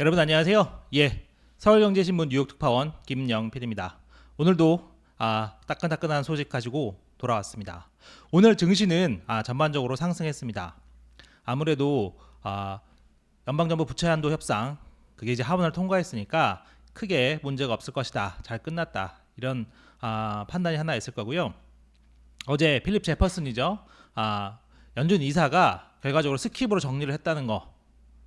여러분 안녕하세요. 예, 서울경제신문 뉴욕 특파원 김영 PD입니다. 오늘도 아, 따끈따끈한 소식 가지고 돌아왔습니다. 오늘 증시는 아, 전반적으로 상승했습니다. 아무래도 아, 연방정부 부채 한도 협상 그게 이제 하원을 통과했으니까 크게 문제가 없을 것이다. 잘 끝났다. 이런 아, 판단이 하나 있을 거고요. 어제 필립 제퍼슨이죠. 아, 연준 이사가 결과적으로 스킵으로 정리를 했다는 거.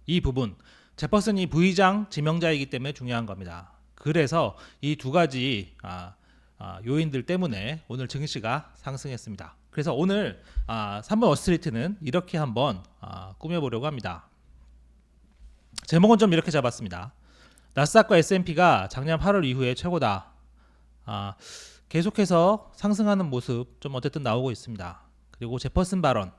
이 부분 제퍼슨이 부의장 지명자이기 때문에 중요한 겁니다. 그래서 이 두 가지 아, 아, 요인들 때문에 오늘 증시가 상승했습니다. 그래서 오늘 아, 3번 워스트리트는 이렇게 한번 아, 꾸며보려고 합니다. 제목은 좀 이렇게 잡았습니다. 나스닥과 S&P가 작년 8월 이후에 최고다. 아, 계속해서 상승하는 모습 좀 어쨌든 나오고 있습니다. 그리고 제퍼슨 발언,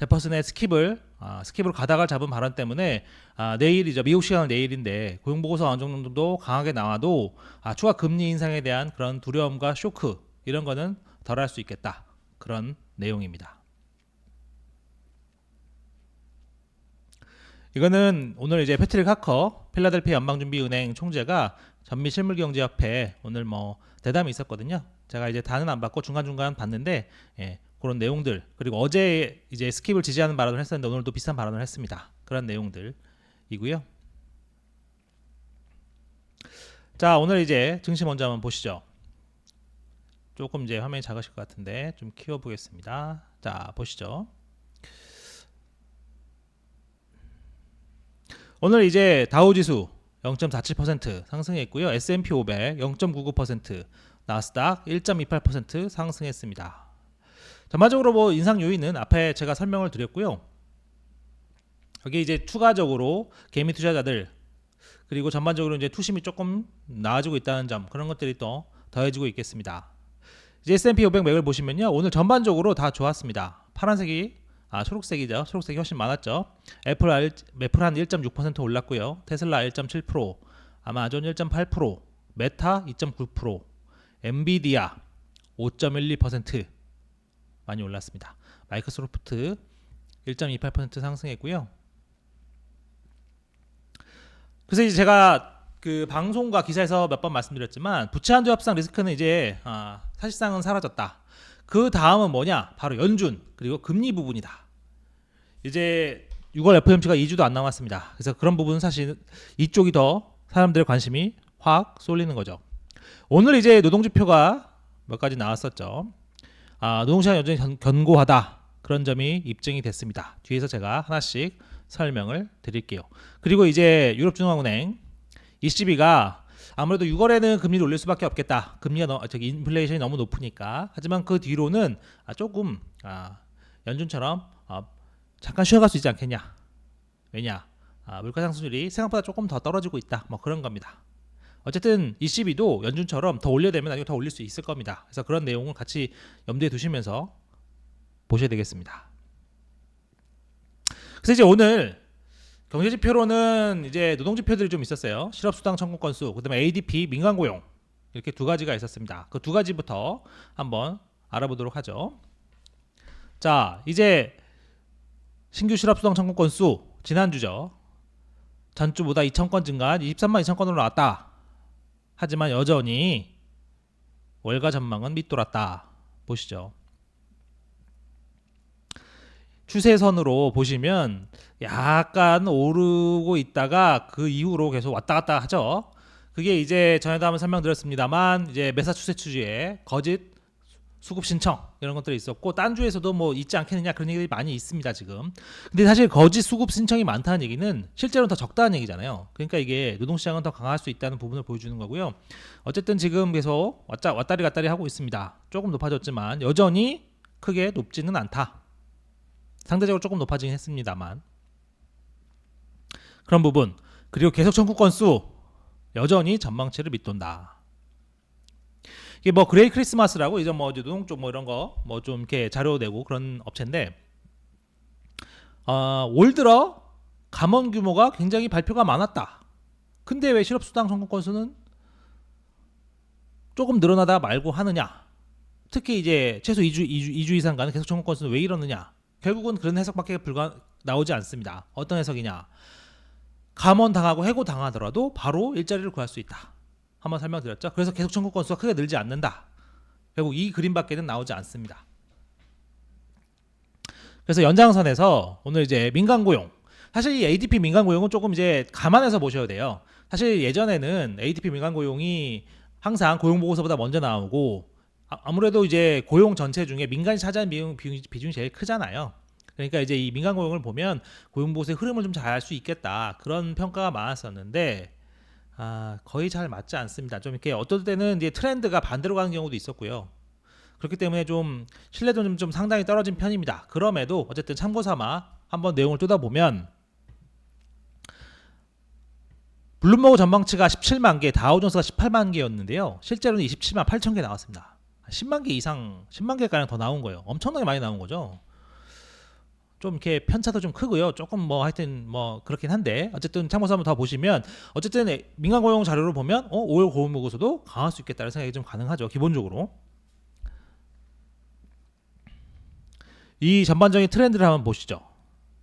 제퍼슨의 스킵을 아, 스킵으로 가닥을 잡은 발언 때문에 아, 내일이죠 미국 시간은 내일인데 고용 보고서 어느 정도 강하게 나와도 아, 추가 금리 인상에 대한 그런 두려움과 쇼크 이런 거는 덜할 수 있겠다 그런 내용입니다. 이거는 오늘 이제 패트릭 하커 필라델피아 연방준비은행 총재가 전미 실물경제협회 오늘 뭐 대담이 있었거든요. 제가 이제 다는 안 받고 중간 중간 봤는데 예, 그런 내용들 그리고 어제 이제 스킵을 지지하는 발언을 했었는데 오늘도 비슷한 발언을 했습니다. 그런 내용들이고요. 자 오늘 이제 증시 먼저 한번 보시죠. 조금 이제 화면이 작으실 것 같은데 좀 키워보겠습니다. 자 보시죠. 오늘 이제 다우지수 0.47% 상승했고요. S&P 500 0.99%, 나스닥 1.28% 상승했습니다. 전반적으로 뭐 인상 요인은 앞에 제가 설명을 드렸고요. 여기 이제 추가적으로 개미 투자자들 그리고 전반적으로 이제 투심이 조금 나아지고 있다는 점 그런 것들이 또 더해지고 있겠습니다. 이제 S&P 500 맥을 보시면요. 오늘 전반적으로 다 좋았습니다. 파란색이 아 초록색이죠. 초록색이 훨씬 많았죠. 애플 알- 애플 한1.6% 올랐고요. 테슬라 1.7%, 아마존 1.8%, 메타 2.9%, 엔비디아 5.12% 많이 올랐습니다. 마이크로소프트 1.28% 상승했고요. 그래서 이제 제가 그 방송과 기사에서 몇 번 말씀드렸지만 부채 한도 협상 리스크는 이제 아, 사실상은 사라졌다. 그 다음은 뭐냐? 바로 연준 그리고 금리 부분이다. 이제 6월 FOMC가 2주도 안 남았습니다. 그래서 그런 부분은 사실 이쪽이 더 사람들의 관심이 확 쏠리는 거죠. 오늘 이제 노동지표가 몇 가지 나왔었죠. 아, 노동시장 여전히 견, 견고하다. 그런 점이 입증이 됐습니다. 뒤에서 제가 하나씩 설명을 드릴게요. 그리고 이제 유럽중앙은행 ECB가 아무래도 6월에는 금리를 올릴 수밖에 없겠다. 금리가 너, 저기 인플레이션이 너무 높으니까. 하지만 그 뒤로는 아, 조금 아, 연준처럼 아, 잠깐 쉬어갈 수 있지 않겠냐. 왜냐? 아, 물가 상승률이 생각보다 조금 더 떨어지고 있다. 뭐 그런 겁니다. 어쨌든 ECB도 연준처럼 더 올려야 되면 나중에 더 올릴 수 있을 겁니다. 그래서 그런 내용을 같이 염두에 두시면서 보셔야 되겠습니다. 그래서 이제 오늘 경제 지표로는 이제 노동 지표들이 좀 있었어요. 실업 수당 청구 건수, 그다음에 ADP 민간 고용 이렇게 두 가지가 있었습니다. 그 두 가지부터 한번 알아보도록 하죠. 자, 이제 신규 실업 수당 청구 건수 지난주죠. 전주보다 2,000건 증가한 23만 2천 건으로 나왔다. 하지만 여전히 월가 전망은 밑돌았다. 보시죠. 추세선으로 보시면 약간 오르고 있다가 그 이후로 계속 왔다 갔다 하죠. 그게 이제 전에도 한번 설명드렸습니다만 이제 메사추세츠주에 거짓 수급 신청 이런 것들이 있었고 딴 주에서도 뭐 있지 않겠느냐 그런 얘기들이 많이 있습니다 지금. 근데 사실 거짓 수급 신청이 많다는 얘기는 실제로는 더 적다는 얘기잖아요. 그러니까 이게 노동시장은 더 강할 수 있다는 부분을 보여주는 거고요. 어쨌든 지금 계속 왔다 왔다리 갔다리 하고 있습니다. 조금 높아졌지만 여전히 크게 높지는 않다. 상대적으로 조금 높아지긴 했습니다만 그런 부분 그리고 계속 청구 건수 여전히 전망치를 밑돈다. 이게 뭐 그레이 크리스마스라고 이제 뭐 이제 노동 쪽뭐 이런 거 뭐 좀 이렇게 자료 내고 그런 업체인데 어, 올 들어 감원 규모가 굉장히 발표가 많았다. 근데 왜 실업 수당 청구 건수는 조금 늘어나다 말고 하느냐? 특히 이제 최소 2주, 2주, 2주 이상 가는 계속 청구 건수는 왜 이러느냐? 결국은 그런 해석밖에 불가 나오지 않습니다. 어떤 해석이냐? 감원 당하고 해고 당하더라도 바로 일자리를 구할 수 있다. 한번 설명드렸죠. 그래서 계속 청구 건수가 크게 늘지 않는다. 결국 이 그림밖에는 나오지 않습니다. 그래서 연장선에서 오늘 이제 민간 고용 사실 이 ADP 민간 고용은 조금 이제 감안해서 보셔야 돼요. 사실 예전에는 ADP 민간 고용이 항상 고용 보고서보다 먼저 나오고 아- 아무래도 이제 고용 전체 중에 민간이 비용, 비용, 비중이 제일 크잖아요. 그러니까 이제 이 민간 고용을 보면 고용 보고서의 흐름을 좀 잘 알 수 있겠다 그런 평가가 많았었는데 아, 거의 잘 맞지 않습니다. 좀 이렇게 어떨 때는 이제 트렌드가 반대로 가는 경우도 있었고요. 그렇기 때문에 좀 신뢰도 좀, 좀 상당히 떨어진 편입니다. 그럼에도 어쨌든 참고 삼아 한번 내용을 뜯어보면 블룸버그 전망치가 17만 개, 다우존스가 18만 개였는데요. 실제로는 27만 8천 개 나왔습니다. 10만 개 이상, 10만 개 가량 더 나온 거예요. 엄청나게 많이 나온 거죠. 좀 이렇게 편차도 좀 크고요. 조금 뭐 하여튼 뭐 그렇긴 한데 어쨌든 참고서 한번 더 보시면 어쨌든 민간 고용 자료를 보면 어 5월 고용 보고서도 강할 수 있겠다는 생각이 좀 가능하죠. 기본적으로. 이 전반적인 트렌드를 한번 보시죠.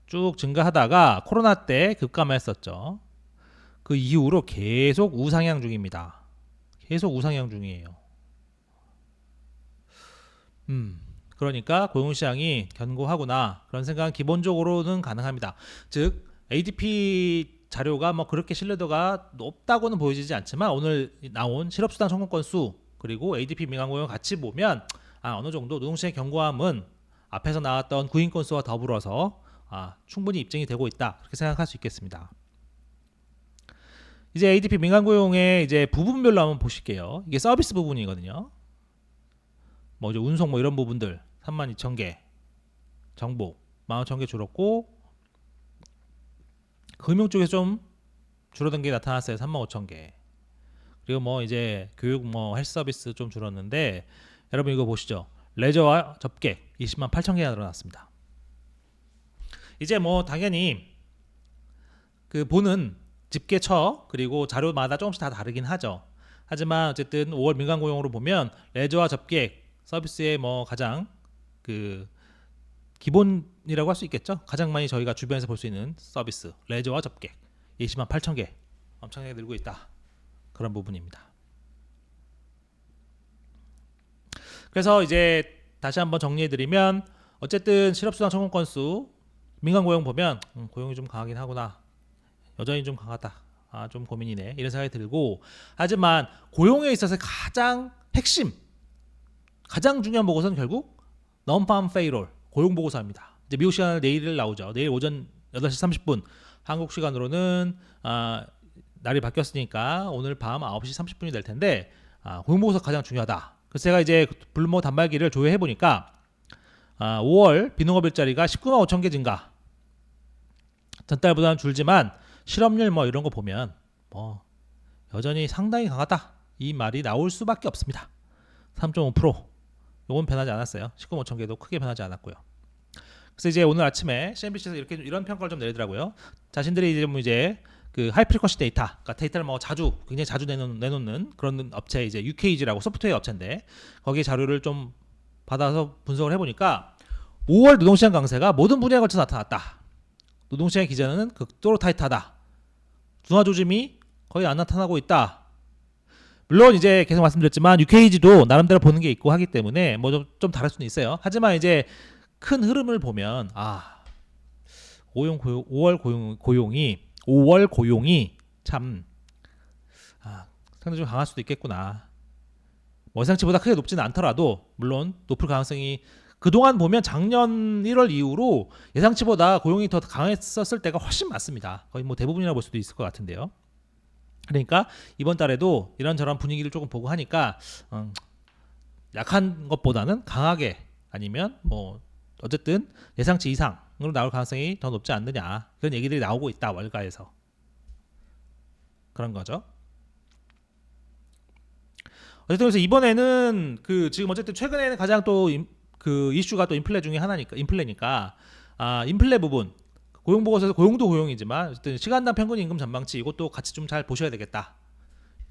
쭉 증가하다가 코로나 때 급감했었죠. 그 이후로 계속 우상향 중입니다. 계속 우상향 중이에요. 음, 그러니까 고용시장이 견고하구나 그런 생각은 기본적으로는 가능합니다. 즉 ADP 자료가 뭐 그렇게 신뢰도가 높다고는 보여지지 않지만 오늘 나온 실업수당 청구 건수 그리고 ADP 민간 고용 같이 보면 아, 어느 정도 노동시장의 견고함은 앞에서 나왔던 구인 건수와 더불어서 아, 충분히 입증이 되고 있다 그렇게 생각할 수 있겠습니다. 이제 ADP 민간 고용의 이제 부분별로 한번 보실게요. 이게 서비스 부분이거든요. 뭐 이제 운송 뭐 이런 부분들 3만 2천 개, 정보 1만 5천 개 줄었고 금융 쪽에 좀 줄어든 게 나타났어요. 3만 5천 개. 그리고 뭐 이제 교육 뭐 헬스 서비스 좀 줄었는데 여러분 이거 보시죠. 레저와 접객 20만 8천 개가 늘어났습니다. 이제 뭐 당연히 그 보는 집계처 그리고 자료마다 조금씩 다 다르긴 하죠. 하지만 어쨌든 5월 민간 고용으로 보면 레저와 접객 서비스의 뭐 가장 그 기본이라고 할 수 있겠죠. 가장 많이 저희가 주변에서 볼 수 있는 서비스 레저와 접객 20만 8천 개 엄청나게 늘고 있다. 그런 부분입니다. 그래서 이제 다시 한번 정리해드리면 어쨌든 실업수당 청구 건수 민간 고용 보면 음, 고용이 좀 강하긴 하구나 여전히 좀 강하다 아 좀 고민이네 이런 생각이 들고 하지만 고용에 있어서 가장 핵심 가장 중요한 보고서는 결국 non-farm payroll 고용 보고서입니다 이제 미국 시간으로 내일 나오죠 내일 오전 8시 30분 한국 시간으로는 아, 날이 바뀌었으니까 오늘 밤 9시 30분이 될 텐데 아, 고용 보고서 가장 중요하다 그래서 제가 이제 블루머 단말기를 조회해 보니까 아, 5월 비농업 일자리가 19만 5천 개 증가. 전달보다는 줄지만 실업률 뭐 이런 거 보면 뭐 여전히 상당히 강하다. 이 말이 나올 수밖에 없습니다. 3.5%. 요건 변하지 않았어요. 19만 5천 개도 크게 변하지 않았고요. 그래서 이제 오늘 아침에 CNBC에서 이렇게 이런 평가를 좀 내더라고요. 자신들이 이제 뭐 이제 그 하이프리퀀시 데이터, 그러니까 데이터를 뭐 자주 굉장히 자주 내놓는, 내놓는 그런 업체 이제 UKG라고 소프트웨어 업체인데 거기 자료를 좀 받아서 분석을 해보니까 5월 노동시장 강세가 모든 분야에 걸쳐 나타났다. 노동시장의 기전은 극도로 타이트하다. 둔화 조짐이 거의 안 나타나고 있다. 물론 이제 계속 말씀드렸지만 UKG도 나름대로 보는 게 있고 하기 때문에 뭐좀좀 다를 수는 있어요. 하지만 이제 큰 흐름을 보면 아 고용 고용 5월 고용 고용이 5월 고용이 참 아, 상당히 좀 강할 수도 있겠구나. 뭐 예상치보다 크게 높지는 않더라도 물론 높을 가능성이 그동안 보면 작년 1월 이후로 예상치보다 고용이 더 강했었을 때가 훨씬 많습니다. 거의 뭐 대부분이라고 볼 수도 있을 것 같은데요. 그러니까 이번 달에도 이런저런 분위기를 조금 보고 하니까 음, 약한 것보다는 강하게 아니면 뭐 어쨌든 예상치 이상으로 나올 가능성이 더 높지 않느냐 그런 얘기들이 나오고 있다 월가에서 그런 거죠. 어쨌든 그래서 이번에는 그 지금 어쨌든 최근에는 가장 또 그 이슈가 또 인플레 중에 하나니까 인플레니까 아 인플레 부분 고용 보고서에서 고용도 고용이지만 어쨌든 시간당 평균 임금 전망치 이것도 같이 좀 잘 보셔야 되겠다.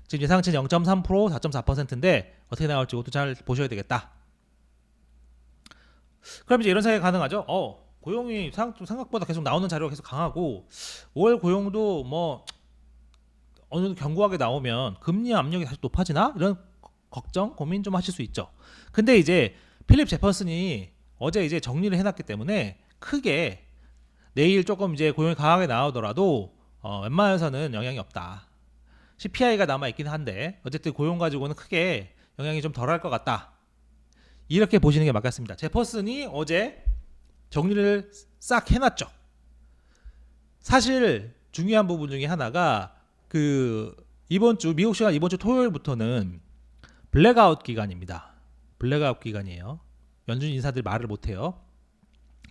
지금 예상치는 0.3% 4.4%인데 어떻게 나올지 이것도 잘 보셔야 되겠다. 그럼 이제 이런 생각이 가능하죠. 어 고용이 생각, 생각보다 계속 나오는 자료가 계속 강하고 5월 고용도 뭐 어느 정도 견고하게 나오면 금리 압력이 다시 높아지나 이런 거- 걱정 고민 좀 하실 수 있죠. 근데 이제 필립 제퍼슨이 어제 이제 정리를 해놨기 때문에 크게 내일 조금 이제 고용이 강하게 나오더라도 어, 웬만해서는 영향이 없다. CPI가 남아 있긴 한데 어쨌든 고용 가지고는 크게 영향이 좀 덜할 것 같다. 이렇게 보시는 게 맞겠습니다. 제퍼슨이 어제 정리를 싹 해놨죠. 사실 중요한 부분 중에 하나가 그 이번 주 미국 시간 이번 주 토요일부터는 블랙아웃 기간입니다. 블랙아웃 기간이에요. 연준 인사들 말을 못해요.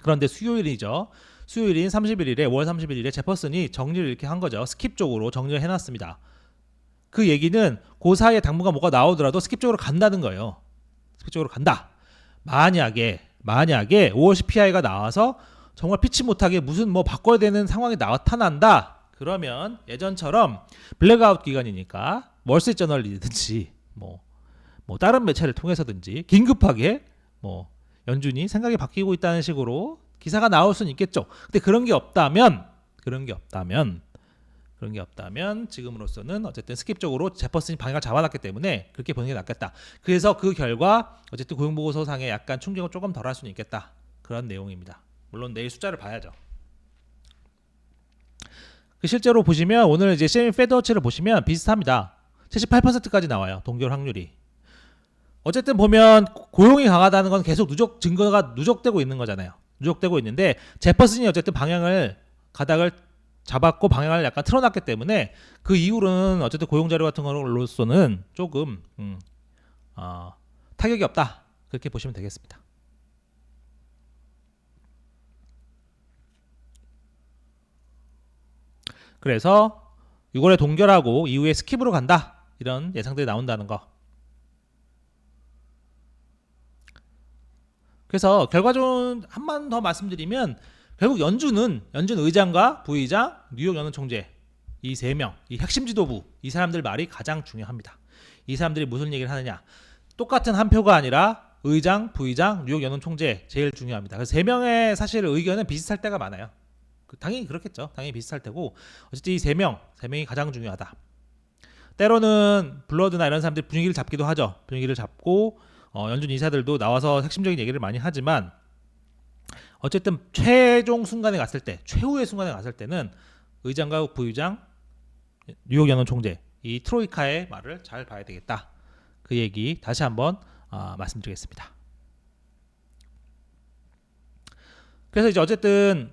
그런데 수요일이죠. 수요일인 31일에 5월 31일에 제퍼슨이 정리를 이렇게 한 거죠. 스킵 쪽으로 정리를 해놨습니다. 그 얘기는 그 사이에 당분간 뭐가 나오더라도 스킵 쪽으로 간다는 거예요. 스킵 쪽으로 간다. 만약에 만약에 5월 CPI가 나와서 정말 피치 못하게 무슨 뭐 바꿔야 되는 상황이 나타난다. 그러면 예전처럼 블랙아웃 기간이니까 월스트리트저널이든지 뭐, 뭐 다른 매체를 통해서든지 긴급하게 뭐 연준이 생각이 바뀌고 있다는 식으로 기사가 나올 수는 있겠죠. 근데 그런 게 없다면 그런 게 없다면 그런 게 없다면 지금으로서는 어쨌든 스킵적으로 제퍼슨이 방향을 잡아놨기 때문에 그렇게 보는 게 낫겠다. 그래서 그 결과 어쨌든 고용보고서상에 약간 충격을 조금 덜 할 수는 있겠다. 그런 내용입니다. 물론 내일 숫자를 봐야죠. 그 실제로 보시면 오늘 이제 세미 페더치를 보시면 비슷합니다. 78%까지 나와요. 동결 확률이. 어쨌든 보면 고용이 강하다는 건 계속 누적 증거가 누적되고 있는 거잖아요. 누적되고 있는데 제퍼슨이 어쨌든 방향을 가닥을 잡았고 방향을 약간 틀어놨기 때문에 그 이후로는 어쨌든 고용 자료 같은 거로서는 조금 음, 어, 타격이 없다 그렇게 보시면 되겠습니다. 그래서 6월에 동결하고 이후에 스킵으로 간다 이런 예상들이 나온다는 거. 그래서 결과적으로 한 번 더 말씀드리면 결국 연준은 연준 의장과 부의장, 뉴욕 연은 총재 이 세 명, 이 핵심 지도부 이 사람들 말이 가장 중요합니다. 이 사람들이 무슨 얘기를 하느냐? 똑같은 한 표가 아니라 의장, 부의장, 뉴욕 연은 총재 제일 중요합니다. 그래서 세 명의 사실 의견은 비슷할 때가 많아요. 그 당연히 그렇겠죠. 당연히 비슷할 테고 어쨌든 이 세 명, 세 명이 가장 중요하다. 때로는 블러드나 이런 사람들이 분위기를 잡기도 하죠. 분위기를 잡고 어, 연준 이사들도 나와서 핵심적인 얘기를 많이 하지만 어쨌든 최종 순간에 갔을 때 최후의 순간에 갔을 때는 의장과 부의장 뉴욕 연원 총재 이 트로이카의 말을 잘 봐야 되겠다 그 얘기 다시 한번 아, 말씀드리겠습니다. 그래서 이제 어쨌든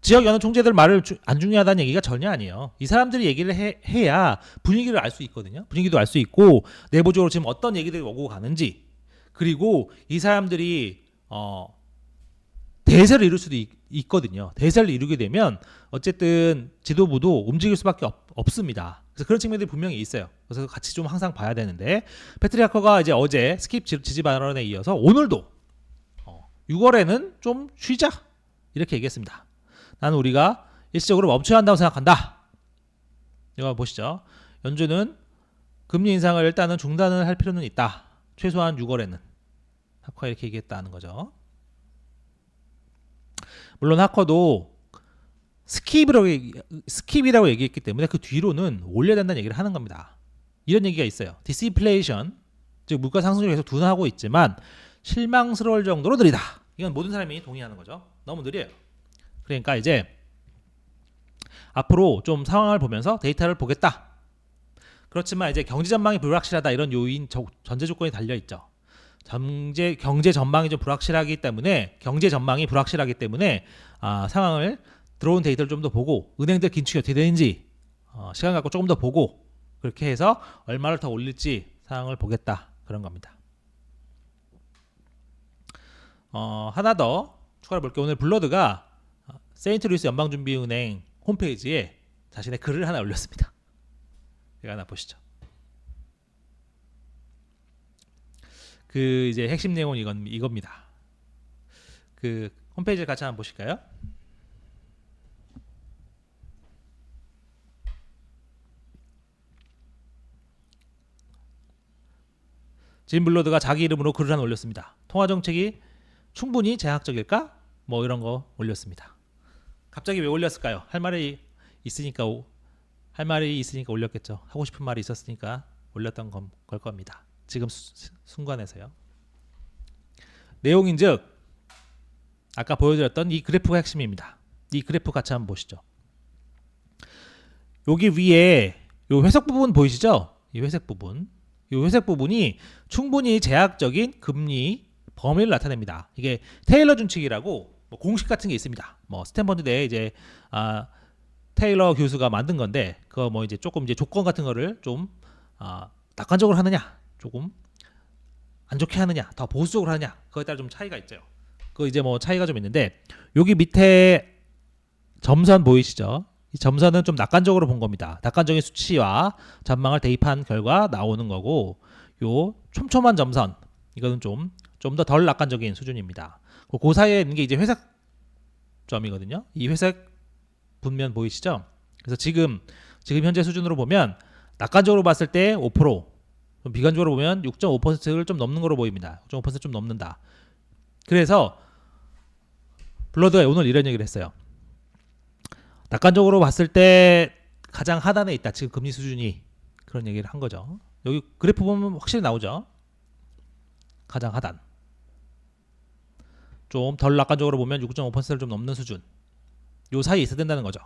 지역 연원 총재들 말을 주- 안 중요하다는 얘기가 전혀 아니에요. 이 사람들이 얘기를 해, 해야 분위기를 알 수 있거든요. 분위기도 알 수 있고 내부적으로 지금 어떤 얘기들이 오고 가는지 그리고 이 사람들이 어 대세를 이룰 수도 있, 거든요 대세를 이루게 되면 어쨌든 지도부도 움직일 수밖에 없, 없습니다. 그래서 그런 측면들이 분명히 있어요. 그래서 같이 좀 항상 봐야 되는데 패트리아커가 이제 어제 스킵 지- 지지 발언에 이어서 오늘도 어, 6월에는 좀 쉬자 이렇게 얘기했습니다. 나는 우리가 일시적으로 멈춰야 한다고 생각한다. 이거 보시죠. 연준은 금리 인상을 일단은 중단을 할 필요는 있다. 최소한 6월에는 하커가 이렇게 얘기했다는 거죠. 물론 하커도 스킵이라고 얘기, 스킵이라고 얘기했기 때문에 그 뒤로는 올려야 된다는 얘기를 하는 겁니다. 이런 얘기가 있어요. 디스플레이션 즉 물가 상승률이 계속 둔화하고 있지만 실망스러울 정도로 느리다. 이건 모든 사람이 동의하는 거죠. 너무 느려요. 그러니까 이제 앞으로 좀 상황을 보면서 데이터를 보겠다. 그렇지만 이제 경제 전망이 불확실하다 이런 요인 저- 전제 조건이 달려 있죠. 경제 경제 전망이 좀 불확실하기 때문에 경제 전망이 불확실하기 때문에 아, 상황을 들어온 데이터를 좀 더 보고 은행들 긴축이 어떻게 되는지 어, 시간 갖고 조금 더 보고 그렇게 해서 얼마를 더 올릴지 상황을 보겠다 그런 겁니다. 어, 하나 더 추가로 볼게요. 오늘 블러드가 어, 세인트루이스 연방준비은행 홈페이지에 자신의 글을 하나 올렸습니다. 이거 하나 보시죠. 그 이제 핵심 내용은 이건 이겁니다. 그 홈페이지 같이 한번 보실까요? 짐 블러드가 자기 이름으로 글을 하나 올렸습니다. 통화 정책이 충분히 제약적일까? 뭐 이런 거 올렸습니다. 갑자기 왜 올렸을까요? 할 말이 있으니까 오- 할 말이 있으니까 올렸겠죠. 하고 싶은 말이 있었으니까 올렸던 건- 걸 겁니다. 지금 수- 순간에서요. 내용인즉 아까 보여드렸던 이 그래프가 핵심입니다. 이 그래프 같이 한번 보시죠. 여기 위에 요 회색 부분 보이시죠? 이 회색 부분. 이 회색 부분이 충분히 제약적인 금리 범위를 나타냅니다. 이게 테일러 준칙이라고 뭐 공식 같은 게 있습니다. 뭐 스탠퍼드 내 이제 아 테일러 교수가 만든 건데 그거 뭐 이제 조금 이제 조건 같은 거를 좀 아, 낙관적으로 하느냐, 조금 안 좋게 하느냐, 더 보수적으로 하느냐, 그거에 따라 좀 차이가 있죠. 그 이제 뭐 차이가 좀 있는데 여기 밑에 점선 보이시죠? 이 점선은 좀 낙관적으로 본 겁니다. 낙관적인 수치와 전망을 대입한 결과 나오는 거고 요 촘촘한 점선 이거는 좀 좀 더 덜 낙관적인 수준입니다. 그, 그 사이에 있는 게 이제 회색 점이거든요. 이 회색 분면 보이시죠? 그래서 지금 지금 현재 수준으로 보면 낙관적으로 봤을 때 5%, 좀 비관적으로 보면 6.5%를 좀 넘는 거로 보입니다. 6.5%좀 넘는다. 그래서 블러드가 오늘 이런 얘기를 했어요. 낙관적으로 봤을 때 가장 하단에 있다. 지금 금리 수준이 그런 얘기를 한 거죠. 여기 그래프 보면 확실히 나오죠. 가장 하단. 좀 덜 낙관적으로 보면 6.5%를 좀 넘는 수준. 요 사이에 있어야 된다는 거죠.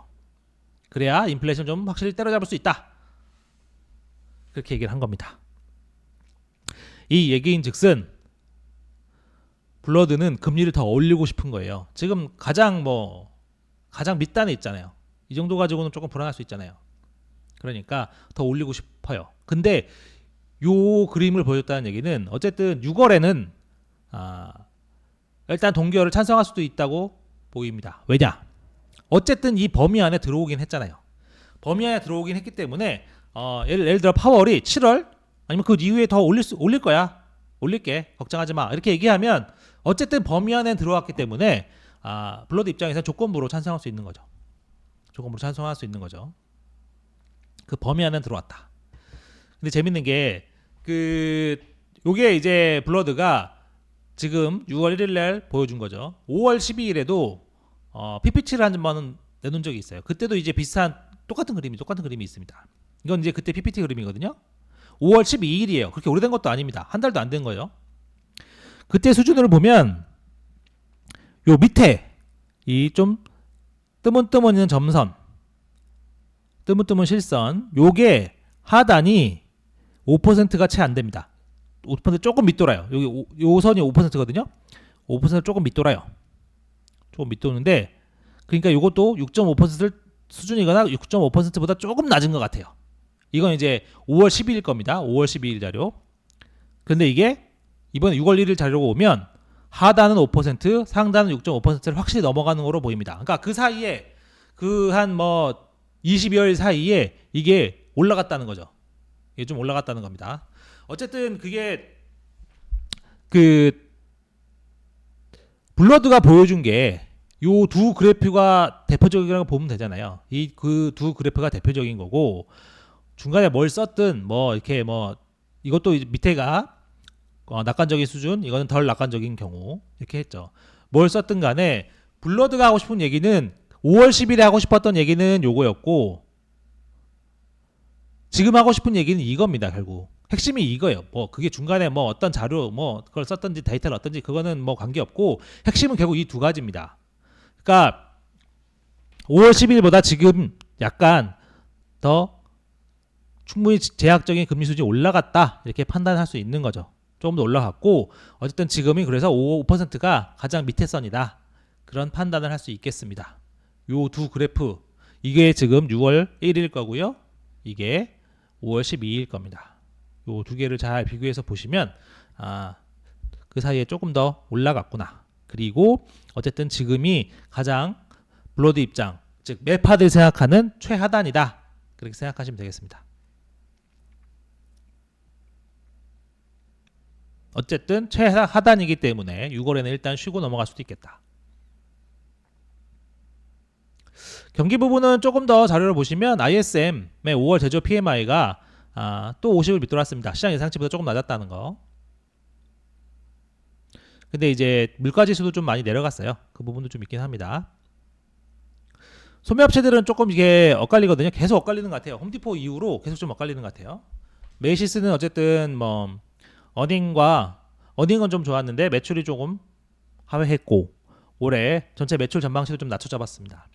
그래야 인플레이션 좀 확실히 때려잡을 수 있다. 그렇게 얘기를 한 겁니다. 이 얘기인즉슨 블러드는 금리를 더 올리고 싶은 거예요. 지금 가장 뭐 가장 밑단에 있잖아요. 이 정도 가지고는 조금 불안할 수 있잖아요. 그러니까 더 올리고 싶어요. 근데 요 그림을 보여줬다는 얘기는 어쨌든 6월에는 아, 일단 동기화를 찬성할 수도 있다고 보입니다. 왜냐? 어쨌든 이 범위 안에 들어오긴 했잖아요. 범위 안에 들어오긴 했기 때문에 어, 예를, 예를 들어 파월이 7월 아니면 그 이후에 더 올릴 수 올릴 거야. 올릴게. 걱정하지 마. 이렇게 얘기하면 어쨌든 범위 안에 들어왔기 때문에 아, 블러드 입장에서 조건부로 찬성할 수 있는 거죠. 조건부로 찬성할 수 있는 거죠. 그 범위 안에 들어왔다. 근데 재밌는 게 그 요게 이제 블러드가 지금 6월 1일 날 보여준 거죠. 5월 12일에도 어, PPT를 한 번은 내놓은 적이 있어요. 그때도 이제 비슷한 똑같은 그림이 똑같은 그림이 있습니다. 이건 이제 그때 PPT 그림이거든요. 5월 12일이에요. 그렇게 오래된 것도 아닙니다. 한 달도 안 된 거예요. 그때 수준을 보면 요 밑에 이 좀 뜨문뜨문 있는 점선 뜨문뜨문 실선 요게 하단이 5%가 채 안 됩니다. 5% 조금 밑돌아요. 여기 오- 요 선이 5%거든요. 5% 조금 밑돌아요. 조금 밑도는데 그러니까 요것도 6.5% 수준이거나 6.5%보다 조금 낮은 것 같아요. 이건 이제 5월 12일 겁니다. 5월 12일 자료. 근데 이게 이번에 6월 1일 자료가 오면 하단은 5%, 상단은 6.5%를 확실히 넘어가는 거로 보입니다. 그러니까 그 사이에 그 한 뭐 20여일 사이에 이게 올라갔다는 거죠. 이게 좀 올라갔다는 겁니다. 어쨌든 그게 그 블러드가 보여준 게 요 두 그래프가 대표적이라고 보면 되잖아요. 이 그 두 그래프가 대표적인 거고 중간에 뭘 썼든 뭐 이렇게 뭐 이것도 밑에가 어, 낙관적인 수준, 이거는 덜 낙관적인 경우 이렇게 했죠. 뭘 썼든 간에 블러드가 하고 싶은 얘기는 5월 10일에 하고 싶었던 얘기는 요거였고 지금 하고 싶은 얘기는 이겁니다. 결국 핵심이 이거예요. 뭐 그게 중간에 뭐 어떤 자료 뭐 그걸 썼든지 데이터를 얻든지 그거는 뭐 관계 없고 핵심은 결국 이 두 가지입니다. 그러니까 5월 10일보다 지금 약간 더 충분히 제약적인 금리 수준이 올라갔다 이렇게 판단할 수 있는 거죠. 조금 더 올라갔고 어쨌든 지금이 그래서 5%가 가장 밑에 선이다 그런 판단을 할 수 있겠습니다. 요 두 그래프 이게 지금 6월 1일 거고요. 이게 5월 12일 겁니다. 요 두 개를 잘 비교해서 보시면 아, 그 사이에 조금 더 올라갔구나. 그리고 어쨌든 지금이 가장 블러드 입장 즉 매파들 생각하는 최하단이다. 그렇게 생각하시면 되겠습니다. 어쨌든 최하단이기 때문에 6월에는 일단 쉬고 넘어갈 수도 있겠다. 경기 부분은 조금 더 자료를 보시면 ISM의 5월 제조 PMI가 아, 또 50을 밑돌았습니다. 시장 예상치보다 조금 낮았다는 거. 근데 이제 물가 지수도 좀 많이 내려갔어요. 그 부분도 좀 있긴 합니다. 소매업체들은 조금 이게 엇갈리거든요. 계속 엇갈리는 것 같아요. 홈디포 이후로 계속 좀 엇갈리는 것 같아요. 메이시스는 어쨌든 뭐 어닝과 어닝은 좀 좋았는데 매출이 조금 하회했고 올해 전체 매출 전망치도 좀 낮춰 잡았습니다.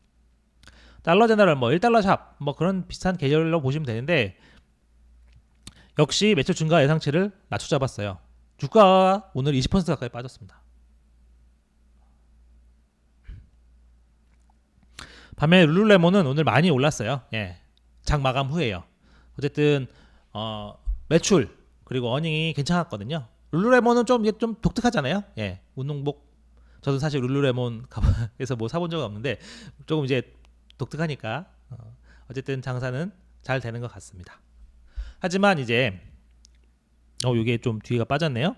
달러 제너럴 뭐 1달러 샵 뭐 그런 비슷한 계열로 보시면 되는데 역시 매출 증가 예상치를 낮춰 잡았어요. 주가가 오늘 20% 가까이 빠졌습니다. 반면에 룰루레몬은 오늘 많이 올랐어요. 예. 장 마감 후에요. 어쨌든 어, 매출 그리고 어닝이 괜찮았거든요. 룰루레몬은 좀 이게 좀 독특하잖아요. 예. 운동복 저도 사실 룰루레몬에서 뭐 사본 적은 없는데 조금 이제 독특하니까 어, 어쨌든 장사는 잘 되는 것 같습니다. 하지만 이제 어 이게 좀 뒤가 빠졌네요.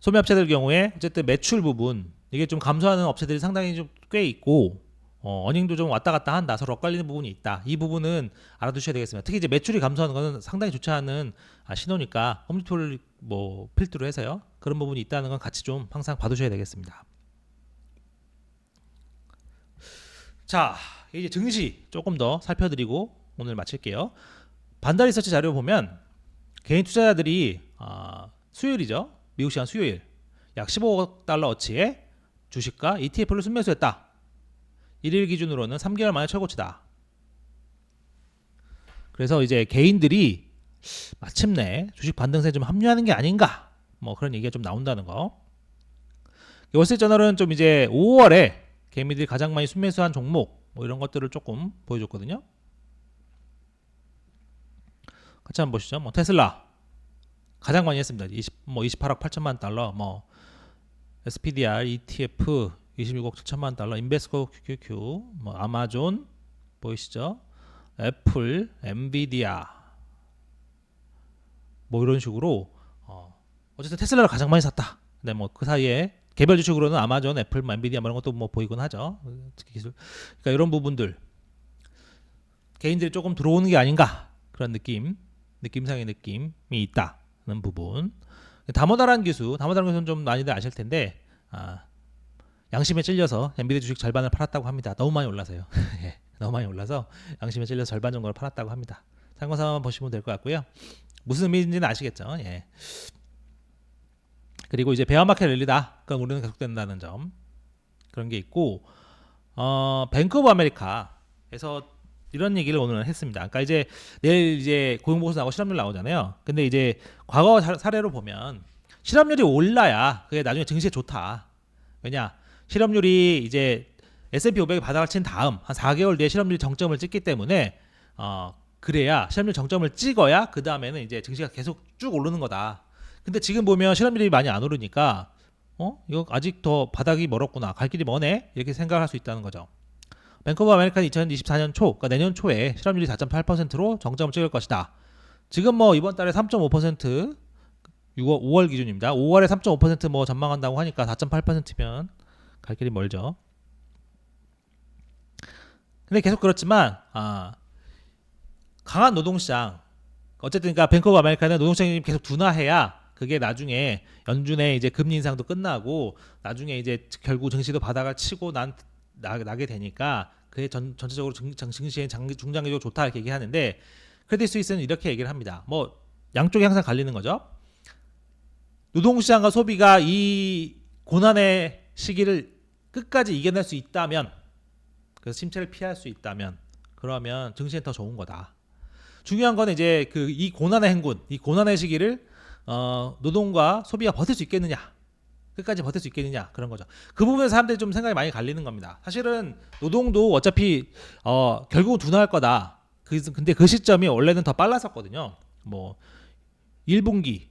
소매 업체들 경우에 어쨌든 매출 부분 이게 좀 감소하는 업체들이 상당히 좀 꽤 있고 어, 어닝도 좀 왔다 갔다 한다 서로 엇갈리는 부분이 있다. 이 부분은 알아두셔야 되겠습니다. 특히 이제 매출이 감소하는 것은 상당히 좋지 않은 아, 신호니까 홈리토를 뭐 필두로 해서요. 그런 부분이 있다는 건 같이 좀 항상 봐두셔야 되겠습니다. 자, 이제 증시 조금 더 살펴드리고 오늘 마칠게요. 반달 리서치 자료 보면 개인 투자자들이 아, 수요일이죠. 미국 시간 수요일 약 15억 달러 어치의 주식과 ETF를 순매수했다. 1일 기준으로는 3개월 만에 최고치다. 그래서 이제 개인들이 마침내 주식 반등세에 좀 합류하는 게 아닌가 뭐 그런 얘기가 좀 나온다는 거. 월세저널은 좀 이제 5월에 개미들이 가장 많이 순매수한 종목 뭐 이런 것들을 조금 보여줬거든요. 같이 한번 보시죠. 뭐 테슬라 가장 많이 했습니다. 20, 뭐 28억 8천만 달러, 뭐 SPDR, ETF 26억 7천만 달러, 인베스코 QQQ, 뭐 아마존 보이시죠? 애플, 엔비디아 뭐 이런 식으로 어, 어쨌든 테슬라를 가장 많이 샀다. 근데 뭐 그 사이에 개별 주식으로는 아마존, 애플, 뭐 엔비디아 뭐 이런 것도 뭐 보이곤 하죠. 특히 기술. 그러니까 이런 부분들 개인들이 조금 들어오는 게 아닌가 그런 느낌, 느낌상의 느낌이 있다는 부분. 다모다란 기수, 다모다란 기수는 좀 많이들 아실 텐데 아, 양심에 찔려서 엔비디아 주식 절반을 팔았다고 합니다. 너무 많이 올라서요. 예, 너무 많이 올라서 양심에 찔려서 절반 정도를 팔았다고 합니다. 참고 삼아 보시면 될 것 같고요. 무슨 의미인지는 아시겠죠? 예. 그리고 이제 베어마켓 랠리다. 그럼 우리는 계속된다는 점 그런 게 있고 어, 뱅크 오브 아메리카에서 이런 얘기를 오늘 했습니다. 그러니까 이제 내일 이제 고용보고서 나오고 실업률 나오잖아요. 근데 이제 과거 사- 사례로 보면 실업률이 올라야 그게 나중에 증시에 좋다. 왜냐? 실업률이 이제 S&P 500이 바닥을 친 다음 한 4개월 뒤에 실업률이 정점을 찍기 때문에 어 그래야 실업률 정점을 찍어야 그 다음에는 이제 증시가 계속 쭉 오르는 거다. 근데 지금 보면 실업률이 많이 안 오르니까 어 이거 아직 더 바닥이 멀었구나 갈 길이 머네 이렇게 생각할 수 있다는 거죠. 뱅크 오브 아메리카는 2024년 초, 그러니까 내년 초에 실업률이 4.8%로 정점을 찍을 것이다. 지금 뭐 이번 달에 3.5% 6월 5월 기준입니다. 5월에 3.5%뭐 전망한다고 하니까 4.8%면 갈 길이 멀죠. 근데 계속 그렇지만 아, 강한 노동시장 어쨌든 그러니까 뱅크 오브 아메리카는 노동시장이 계속 둔화해야 그게 나중에 연준의 이제 금리 인상도 끝나고 나중에 이제 결국 증시도 바닥을 치고 난 나, 나게 되니까 그게 전, 전체적으로 증, 장- 증시의 장, 중장기적으로 좋다 이렇게 얘기하는데 크레딧 스위스는 이렇게 얘기를 합니다. 뭐 양쪽이 항상 갈리는 거죠. 노동시장과 소비가 이 고난의 시기를 끝까지 이겨낼 수 있다면 그래서 침체를 피할 수 있다면 그러면 증시는 더 좋은 거다. 중요한 건 이제 그 이 고난의 행군, 이 고난의 시기를 어, 노동과 소비가 버틸 수 있겠느냐, 끝까지 버틸 수 있겠느냐 그런 거죠. 그 부분에 서 사람들이 좀 생각이 많이 갈리는 겁니다. 사실은 노동도 어차피 어, 결국은 둔화할 거다. 그, 근데 그 시점이 원래는 더 빨랐었거든요. 뭐 1분기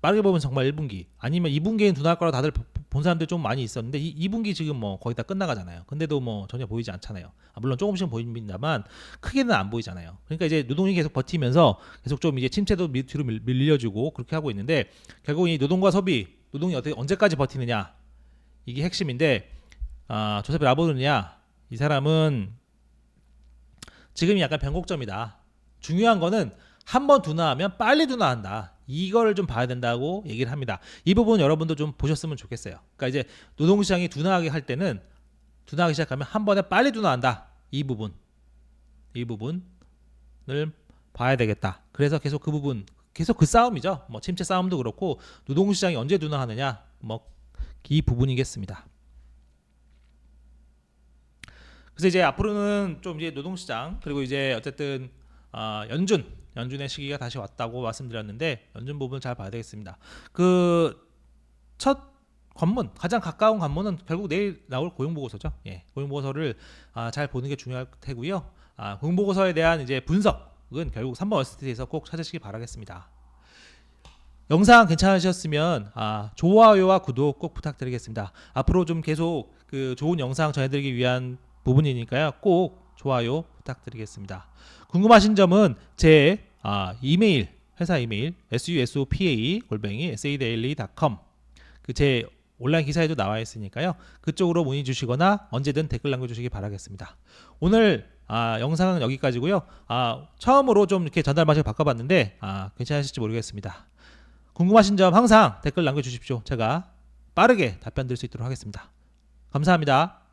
빠르게 보면 정말 1분기 아니면 2분기엔 둔화할 거라 다들 본 사람들 좀 많이 있었는데 이 2분기 지금 뭐 거의 다 끝나가잖아요. 근데도 뭐 전혀 보이지 않잖아요. 아, 물론 조금씩은 보입니다만 크게는 안 보이잖아요. 그러니까 이제 노동이 계속 버티면서 계속 좀 이제 침체도 밑- 뒤로 밀- 밀려주고 그렇게 하고 있는데 결국 이 노동과 소비 노동이 어떻게 언제까지 버티느냐 이게 핵심인데 아, 조셉 라보느냐 이 사람은 지금이 약간 변곡점이다. 중요한 거는 한 번 둔화하면 빨리 둔화한다. 이거를 좀 봐야 된다고 얘기를 합니다. 이 부분 여러분도 좀 보셨으면 좋겠어요. 그러니까 이제 노동시장이 둔화하게 할 때는 둔화하기 시작하면 한 번에 빨리 둔화한다. 이 부분, 이 부분을 봐야 되겠다. 그래서 계속 그 부분, 계속 그 싸움이죠. 뭐 침체 싸움도 그렇고 노동 시장이 언제 둔화하느냐, 뭐 이 부분이겠습니다. 그래서 이제 앞으로는 좀 이제 노동 시장 그리고 이제 어쨌든 아, 연준 연준의 시기가 다시 왔다고 말씀드렸는데 연준 부분 잘 봐야 되겠습니다. 그 첫 관문 가장 가까운 관문은 결국 내일 나올 고용 보고서죠. 예, 고용 보고서를 아, 잘 보는 게 중요할 테고요. 아, 고용 보고서에 대한 이제 분석 은 결국 3번 월스트리트에서 꼭 찾으시기 바라겠습니다. 영상 괜찮으셨으면 아, 좋아요와 구독 꼭 부탁드리겠습니다. 앞으로 좀 계속 그 좋은 영상 전해드리기 위한 부분이니까요. 꼭 좋아요 부탁드리겠습니다. 궁금하신 점은 제 아, 이메일 회사 이메일 susopa 골뱅이 sadaily.com 그제 온라인 기사에도 나와 있으니까요. 그쪽으로 문의 주시거나 언제든 댓글 남겨주시기 바라겠습니다. 오늘 아, 영상은 여기까지고요. 아, 처음으로 좀 이렇게 전달 방식을 바꿔봤는데 아, 괜찮으실지 모르겠습니다. 궁금하신 점 항상 댓글 남겨주십시오. 제가 빠르게 답변 드릴 수 있도록 하겠습니다. 감사합니다.